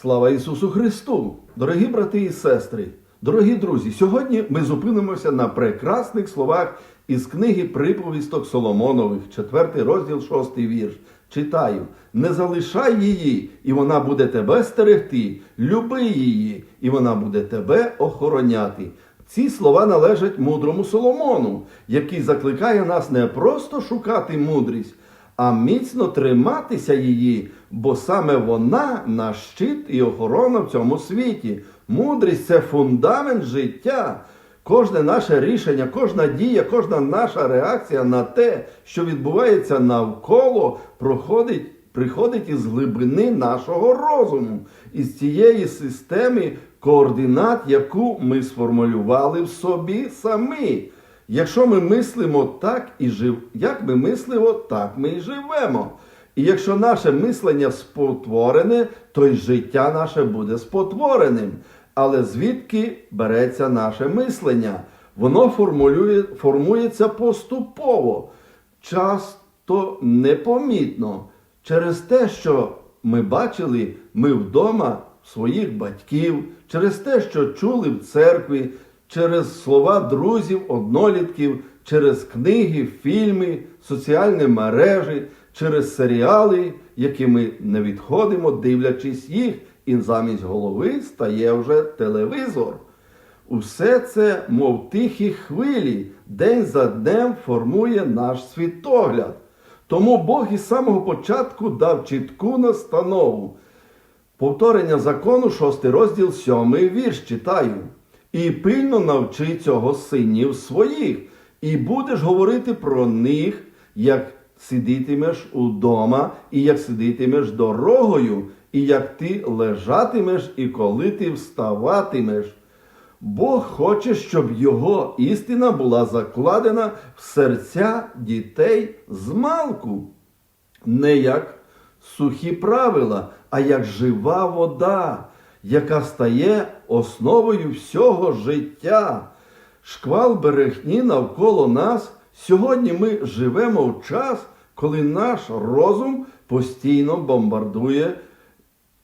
Слава Ісусу Христу! Дорогі брати і сестри, дорогі друзі, сьогодні ми зупинимося на прекрасних словах із книги приповісток Соломонових, 4 розділ, 6 вірш. Читаю: не залишай її, і вона буде тебе стерегти, люби її, і вона буде тебе охороняти. Ці слова належать мудрому Соломону, який закликає нас не просто шукати мудрість, а міцно триматися її, бо саме вона наш щит і охорона в цьому світі. Мудрість це фундамент життя. Кожне наше рішення, кожна дія, кожна наша реакція на те, що відбувається навколо, проходить, приходить із глибини нашого розуму, із цієї системи координат, яку ми сформулювали в собі самі. Якщо ми мислимо так і жив, як ми мислимо, так ми і живемо. І якщо наше мислення спотворене, то й життя наше буде спотвореним. Але звідки береться наше мислення? Воно формулює, формується поступово, часто непомітно, через те, що ми бачили ми вдома своїх батьків, через те, що чули в церкві, через слова друзів, однолітків, через книги, фільми, соціальні мережі, через серіали, які ми не відходимо, дивлячись їх, і замість голови стає вже телевізор. Усе це, мов тихі хвилі, день за днем формує наш світогляд. Тому Бог із самого початку дав чітку настанову. Повторення закону, 6 розділ, 7 вірш читаю. І пильно навчи цього синів своїх, і будеш говорити про них, як сидітимеш удома, і як сидітимеш дорогою, і як ти лежатимеш, і коли ти вставатимеш. Бог хоче, щоб його істина була закладена в серця дітей з малку, не як сухі правила, а як жива вода, яка стає основою всього життя. Шквал берегні навколо нас. Сьогодні ми живемо в час, коли наш розум постійно бомбардує,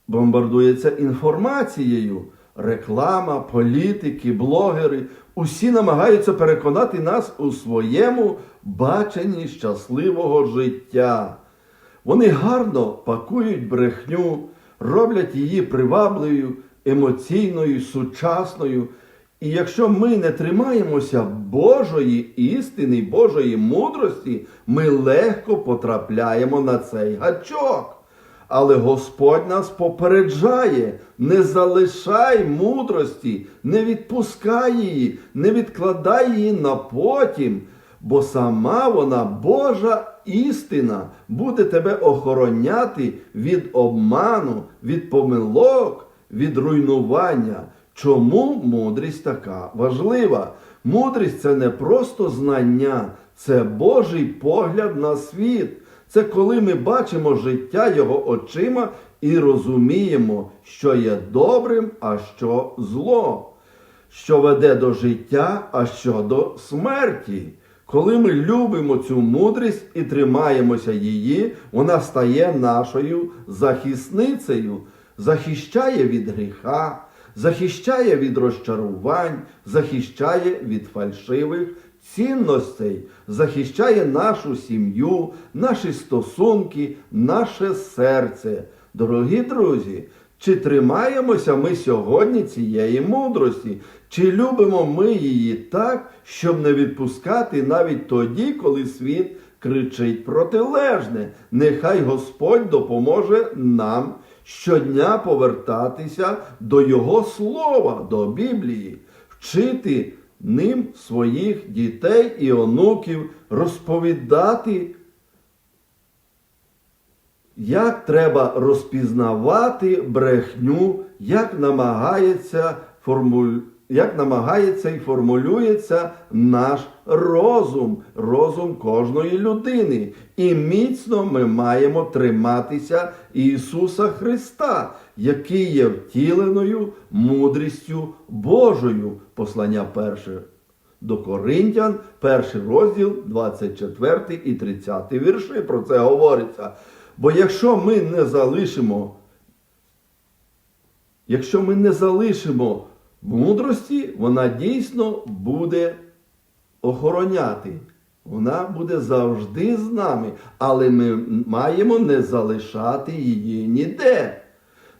бомбардується інформацією. Реклама, політики, блогери усі намагаються переконати нас у своєму баченні щасливого життя. Вони гарно пакують брехню, роблять її привабливою, емоційною, сучасною. І якщо ми не тримаємося Божої істини, Божої мудрості, ми легко потрапляємо на цей гачок. Але Господь нас попереджає, не залишай мудрості, не відпускай її, не відкладай її на потім, бо сама вона, Божа істина, буде тебе охороняти від обману, від помилок, від руйнування. Чому мудрість така важлива? Мудрість це не просто знання, це Божий погляд на світ. Це коли ми бачимо життя Його очима і розуміємо, що є добрим, а що зло, що веде до життя, а що до смерті. Коли ми любимо цю мудрість і тримаємося її, вона стає нашою захисницею, захищає від гріха, захищає від розчарувань, захищає від фальшивих цінностей, захищає нашу сім'ю, наші стосунки, наше серце. Дорогі друзі, чи тримаємося ми сьогодні цієї мудрості? Чи любимо ми її так, щоб не відпускати навіть тоді, коли світ кричить протилежне? Нехай Господь допоможе нам щодня повертатися до Його слова, до Біблії, вчити ним своїх дітей і онуків, розповідати як треба розпізнавати брехню, як намагається, формуль... як намагається і формулюється наш розум, розум кожної людини. І міцно ми маємо триматися Ісуса Христа, який є втіленою мудрістю Божою. Послання перше до Коринтян, перший розділ, 24 і 30 вірші. Про це говориться. Бо якщо ми не залишимо якщо ми не залишимо мудрості, вона дійсно буде охороняти. Вона буде завжди з нами, але ми маємо не залишати її ніде.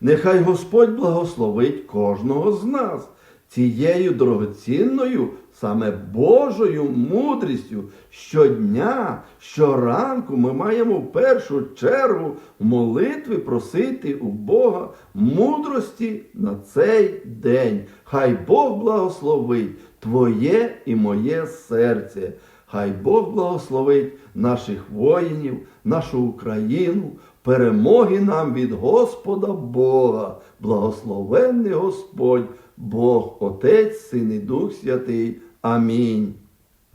Нехай Господь благословить кожного з нас цією дорогоцінною, саме Божою мудрістю. Щодня, щоранку ми маємо в першу чергу в молитві просити у Бога мудрості на цей день. Хай Бог благословить Твоє і моє серце. Хай Бог благословить наших воїнів, нашу Україну, перемоги нам від Господа Бога, благословенний Господь, Бог, Отець, Син і Дух Святий. Амінь.